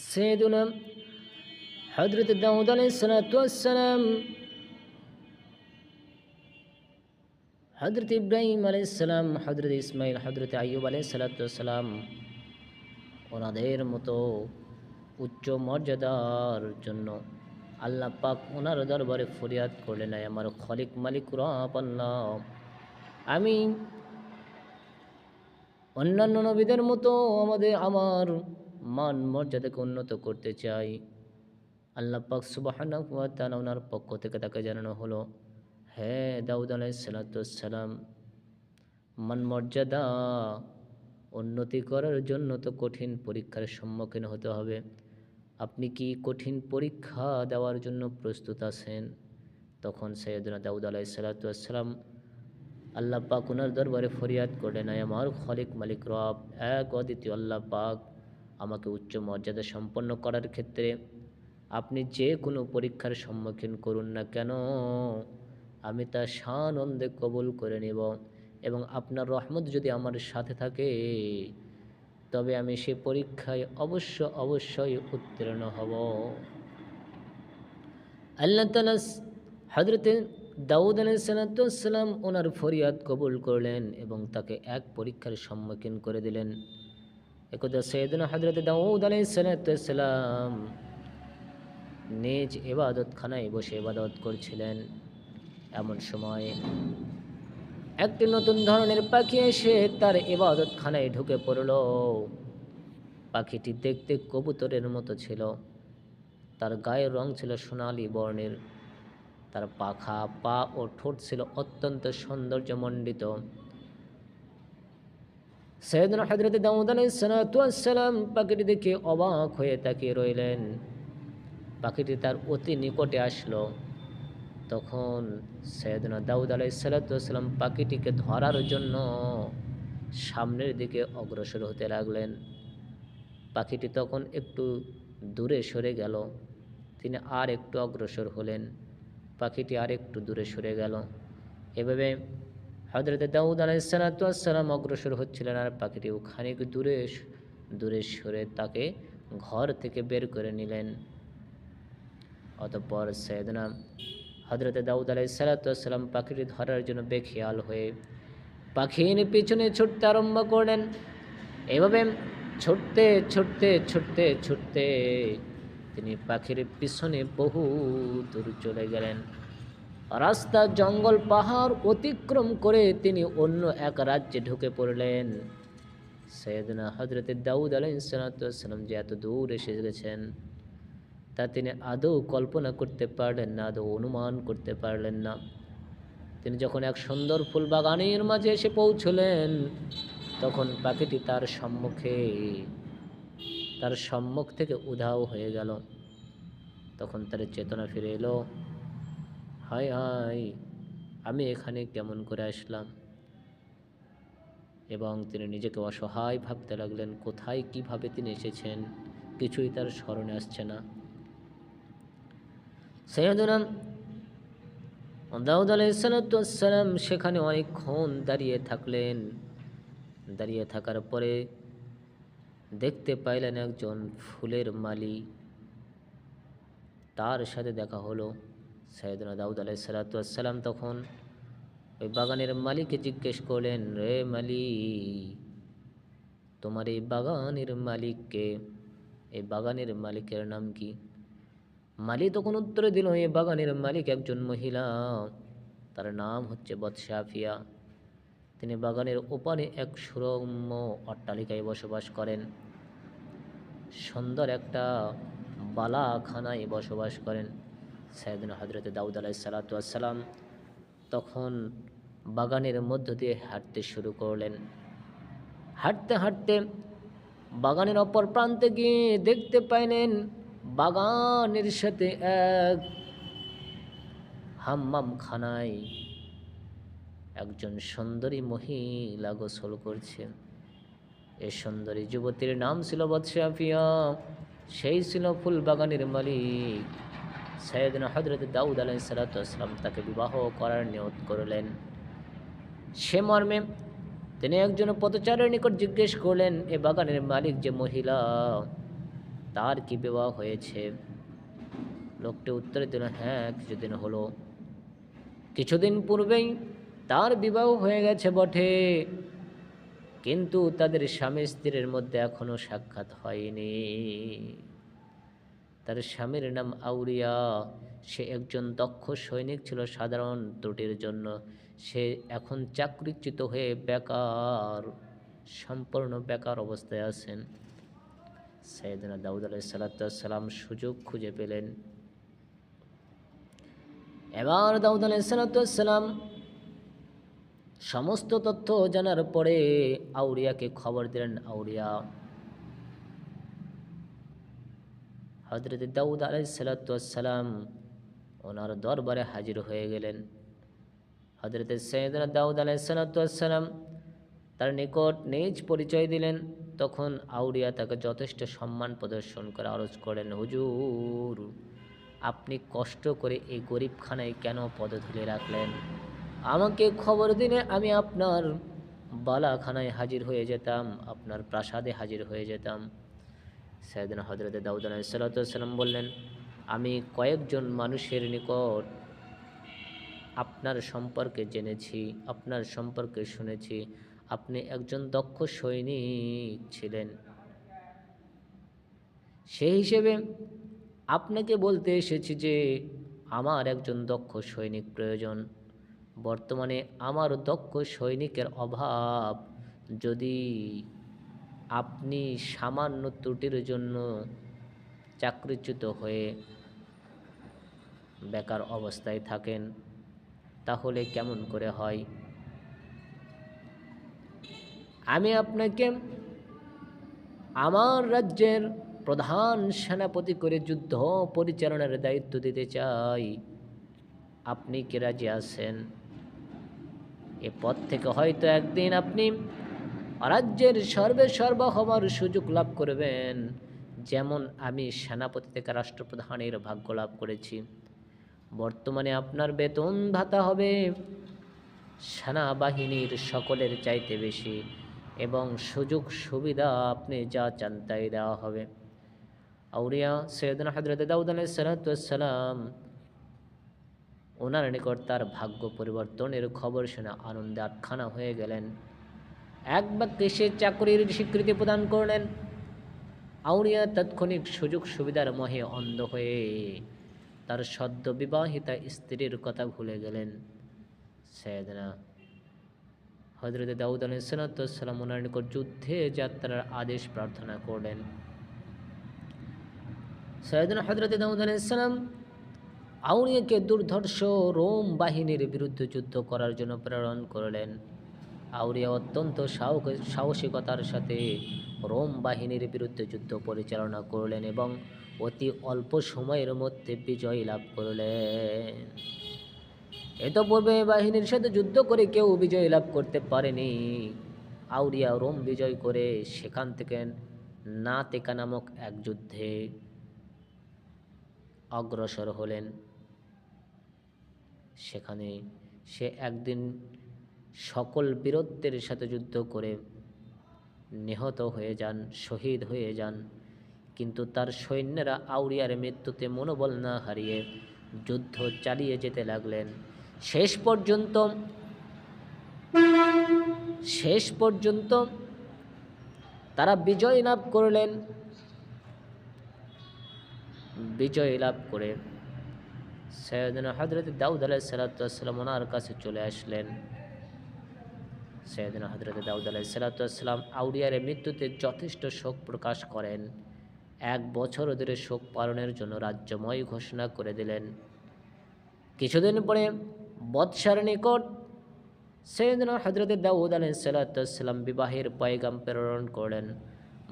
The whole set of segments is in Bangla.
সেদুনা হজরত দাউদ আলাইসালাম হজরত ইব্রাহিম আলাইসালাম হজরত ইসমাইল হজরত আয়ুব আলাইসালাম ওনাদের মতো উচ্চ মর্যাদার জন্য আল্লাহ পাক ওনার দরবারে ফরিয়াদ করলেন আমার খলিক মালিক রব আল্লাহ। আমি অন্যান্য নবীদের মতো আমাদের আমার মান মর্যাদাকে উন্নত করতে চাই। আল্লাহ পাক সুবাহানা ওনার পক্ষ থেকে তাকে জানানো হলো হ্যাঁ দাউদ আলাইসালাম মান মর্যাদা উন্নতি করার জন্য তো কঠিন পরীক্ষার সম্মুখীন হতে হবে। আপনি কি কঠিন পরীক্ষা দেওয়ার জন্য প্রস্তুত আছেন? তখন সৈয়দনা দাউদ আলাইসালাম আল্লাহ পাক ওনার দরবারে ফরিয়াদ করলেন আমার খলিক মালিক রব, এক অদ্বিতীয় আল্লাহ পাক আমাকে উচ্চ মর্যাদা সম্পন্ন করার ক্ষেত্রে আপনি যে কোনো পরীক্ষার সম্মুখীন করুন না কেন, আমি তা সানন্দে কবুল করে নেব এবং আপনার রহমত যদি আমার সাথে থাকে, তবে আমি সে পরীক্ষায় অবশ্য অবশ্যই উত্তীর্ণ হব। আল্লাহ হজরতে দাউদ আলাইসালাম ওনার ফরিয়াদ কবুল করলেন এবং তাকে এক পরীক্ষার সম্মুখীন করে দিলেন। একদা সৈয়দিন হজরত দাউদ আলাইসালাম নিজ এবাদতখানায় বসে এবাদত করছিলেন। এমন সময় একটি নতুন ধরনের পাখি এসে তার এবাদতখানায় ঢুকে পড়ল। পাখিটি দেখতে কবুতরের মতো ছিল। তার গায়ের রং ছিল সোনালি বর্ণের। তার পাখা পা ও ঠোঁট ছিল অত্যন্ত সৌন্দর্যমণ্ডিত। সৈয়দনা হজরত দাউদ আলাইসালাম পাখিটি দেখে অবাক হয়ে তাকিয়ে রইলেন। পাখিটি তার অতি নিকটে আসলো। তখন সৈয়দনা দাউদ আলাই আলাইসালাম পাখিটিকে ধরার জন্য সামনের দিকে অগ্রসর হতে লাগলেন। পাখিটি তখন একটু দূরে সরে গেল। তিনি আর একটু অগ্রসর হলেন। পাখিটি আর একটু দূরে সরে গেল। এভাবে হজরত দাউদ আলাইসালাম অগ্রসর হচ্ছিলেন আর পাখিটিও খানিক দূরে দূরে সরে তাকে ঘর থেকে বের করে নিলেন। অতঃপর সৈয়দনা হজরত দাউদ আলাইসালাম পাখিটি ধরার জন্য বেখেয়াল হয়ে পাখির পিছনে ছুটতে আরম্ভ করলেন। এভাবে ছুটতে ছুটতে ছুটতে ছুটতে তিনি পাখির পিছনে বহু দূর চলে গেলেন। রাস্তা, জঙ্গল, পাহাড় অতিক্রম করে তিনি অন্য এক রাজ্যে ঢুকে পড়লেন। সৈয়দনা হজরত দাউদ আলাইসালাম যে এত দূর এসে গেছেন, তা তিনি আদৌ কল্পনা করতে পারলেন না, আদৌ অনুমান করতে পারলেন না। তিনি যখন এক সুন্দর ফুল বাগানের মাঝে এসে পৌঁছলেন, তখন পাখিটি তার সম্মুখে, তার সম্মুখ থেকে উধাও হয়ে গেল। তখন তার চেতনা ফিরে এলো। হাই হাই, আমি এখানে কেমন করে আসলাম? এবং তিনি নিজেকে অসহায় ভাবতে লাগলেন, কোথায়, কীভাবে তিনি এসেছেন? কিছুই তার স্মরণে আসছে না। সৈয়দুনা দাউদ আলাইসালাম সেখানে অনেকক্ষণ দাঁড়িয়ে থাকলেন। দাঁড়িয়ে থাকার পরে দেখতে পাইলেন একজন ফুলের মালি। তার সাথে দেখা হলো। সৈয়দনা দাউদ আলাইসালাম তখন ওই বাগানের মালিককে জিজ্ঞেস করলেন, রে মালি, তোমার এই বাগানের মালিককে, এই বাগানের মালিকের নাম কি? মালি তখন উত্তরে দিল এই বাগানের মালিক একজন মহিলা, তার নাম হচ্ছে বৎসাফিয়া তিনি বাগানের ওপারে এক সুরম্য অট্টালিকায় বসবাস করেন। সুন্দর একটা বালাখানায় বসবাস করেন। সাইদিন হজরত দাউদ আলাহ সালাতাম তখন বাগানের মধ্য দিয়ে হাঁটতে শুরু করলেন। হাঁটতে হাঁটতে বাগানের অপর প্রান্তে গিয়ে দেখতে পাইলেন বাগানের সাথে এক হাম্মাম খানায় একজন সুন্দরী মহিলা গোসল করছে। এই সুন্দরী যুবতীর নাম ছিল বৎসাফিয়া সেই ছিল ফুল বাগানের মালিক। সৈয়দিন হজরত দাউদ আলাই সালাতাম তাকে বিবাহ করার নিয়ত করলেন। সে মর্মে তিনি একজন পথচারের নিকট জিজ্ঞেস করলেন, এ বাগানের মালিক যে মহিলা, তার কি বিবাহ হয়েছে? লোকটি উত্তর দিল হ্যাঁ কিছুদিন হলো। কিছুদিন পূর্বেই তার বিবাহ হয়ে গেছে বটে, কিন্তু তাদের স্বামী স্ত্রীর মধ্যে এখনও সাক্ষাৎ হয়নি। তার স্বামীর নাম আউরিয়া সে একজন দক্ষ সৈনিক ছিল সাধারণ ত্রুটির জন্য। সে এখন চাকরিচ্যুত হয়ে বেকার, সম্পূর্ণ বেকার অবস্থায় আছেন। সৈয়দনা দাউদ আলাই সালাতাম সুযোগ খুঁজে পেলেন। এবার দাউদ আলাই সালাতাম সমস্ত তথ্য জানার পরে আউরিয়াকে খবর দিলেন আউরিয়া হজরত দাউদ আলাই সালাতাম ওনার দরবারে হাজির হয়ে গেলেন। হজরত সৈয়দনা দাউদ আলাই সালাতাম তার নিকট নিজ পরিচয় দিলেন। তখন আউরিয়া তাকে যথেষ্ট সম্মান প্রদর্শন করে আরজ করেন, হুজুর, আপনি কষ্ট করে এই গরিবখানায় কেন পদধূলি রাখলেন? আমাকে খবর দিলে আমি আপনার বালাখানায় হাজির হয়ে যেতাম, আপনার প্রাসাদে হাজির হয়ে যেতাম। সৈয়দিন হজরত দাউদ সাল্লাম বললেন, আমি কয়েকজন মানুষের নিকট আপনার সম্পর্কে জেনেছি, আপনার সম্পর্কে শুনেছি। আপনি একজন দক্ষ সৈনিক ছিলেন। সেই হিসেবে আপনাকে বলতে এসেছি যে, আমার একজন দক্ষ সৈনিক প্রয়োজন। বর্তমানে আমার দক্ষ সৈনিকের অভাব যদি আপনি সামান্য ত্রুটির জন্য চাকরিচ্যুত হয়ে বেকার অবস্থায় থাকেন, তাহলে কেমন করে হয়? আমি আপনাকে আমার রাজ্যের প্রধান সেনাপতি করে যুদ্ধ পরিচালনার দায়িত্ব দিতে চাই। আপনি কি রাজি আছেন? এ পদ থেকে হয়তো একদিন আপনি রাজ্যের সর্বে সর্ব হওয়ার সুযোগ লাভ করবেন। যেমন আমি সেনাপতি থেকে রাষ্ট্রপ্রধানের ভাগ্য লাভ করেছি। বর্তমানে আপনার বেতন ভাতা হবে সেনাবাহিনীর সকলের চাইতে বেশি এবং সুযোগ সুবিধা আপনি যা চান তাই দেওয়া হবে। আউরিয়া সৈয়দন হজরত দাউদ সালাম ওনার নিকট তার ভাগ্য পরিবর্তনের খবর শুনে আনন্দে আটখানা হয়ে গেলেন। এক বাক্যে সে চাকরির স্বীকৃতি প্রদান করলেন। আউরিয়া তাৎক্ষণিক সুযোগ সুবিধার মহে অন্ধ হয়ে তার সদ্য বিবাহিতা স্ত্রীর কথা ভুলে গেলেন। সৈয়দনা হজরত দাউদ আলাইসালাম ওনার নিকট যুদ্ধে যাত্রার আদেশ প্রার্থনা করলেন। সৈয়দনা হজরত দাউদ আলাইসালাম আউরিয়াকে দুর্ধর্ষ রোম বাহিনীর বিরুদ্ধে যুদ্ধ করার জন্য প্রেরণ করলেন। আউরিয়া অত্যন্ত সাহসিকতার সাথে রোম বাহিনীর বিরুদ্ধে যুদ্ধ পরিচালনা করলেন এবং অতি অল্প সময়ের মধ্যে বিজয় লাভ করলেন। এত পূর্বে বাহিনীর সাথে যুদ্ধ করে কেউ বিজয় লাভ করতে পারেনি। আউরিয়া রোম বিজয় করে সেখান থেকে না তেকা নামক এক যুদ্ধে অগ্রসর হলেন। সেখানে সে একদিন সকল বীরত্বের সাথে যুদ্ধ করে নিহত হয়ে যান, শহীদ হয়ে যান। কিন্তু তার সৈন্যরা আউরিয়ার মৃত্যুতে মনোবল না হারিয়ে যুদ্ধ চালিয়ে যেতে লাগলেন। শেষ পর্যন্ত শেষ পর্যন্ত তারা বিজয় লাভ করলেন। বিজয় লাভ করে সৈয়দিন হজরত দাউদ আলাহ সালাতাম ওনার কাছে চলে আসলেন। সৈয়দিন হজরত দাউদ আলাহ সালাতাম আউরিয়ার মৃত্যুতে যথেষ্ট শোক প্রকাশ করেন। এক বছর ধরে শোক পালনের জন্য রাজ্যময় ঘোষণা করে দিলেন। কিছুদিন পরে বৎসার নিকট সৈয়দনা হজরত দাউদ আলহ সালাতাম বিবাহের পয়গাম প্রেরণ করলেন।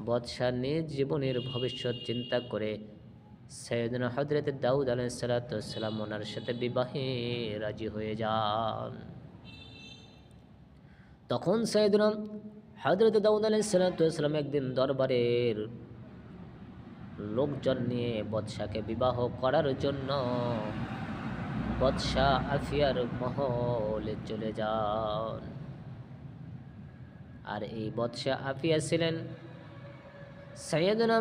বৎসার নিজ জীবনের ভবিষ্যৎ চিন্তা করে সৈয়দনা হজরত দাউদ আলহ সালাতাম ওনার সাথে বিবাহে রাজি হয়ে যান। তখন সৈয়দনা হজরত দাউদ আলহ সালাতাম একদিন দরবারের লোকজন নিয়ে বৎসাকে বিবাহ করার জন্য বৎসা আফিয়ার মহলে চলে যান। আর এই বৎসা আফিয়া ছিলেন সৈয়দনা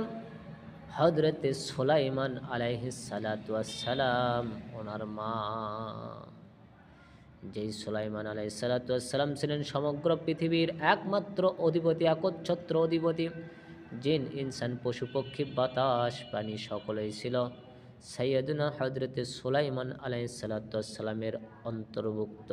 হজরতে সোলাইমান আলাইহিসালাম ওনার মা। যেই সুলাইমান আলাই সালাতাম ছিলেন সমগ্র পৃথিবীর একমাত্র অধিপতি, একচ্ছত্র অধিপতি। জিন, ইনসান, পশু, পক্ষী, বাতাস, প্রাণী সকলেই ছিল। সৈয়দুনা হজরতে সুলাইমান আলাই সালাতামের অন্তর্ভুক্ত।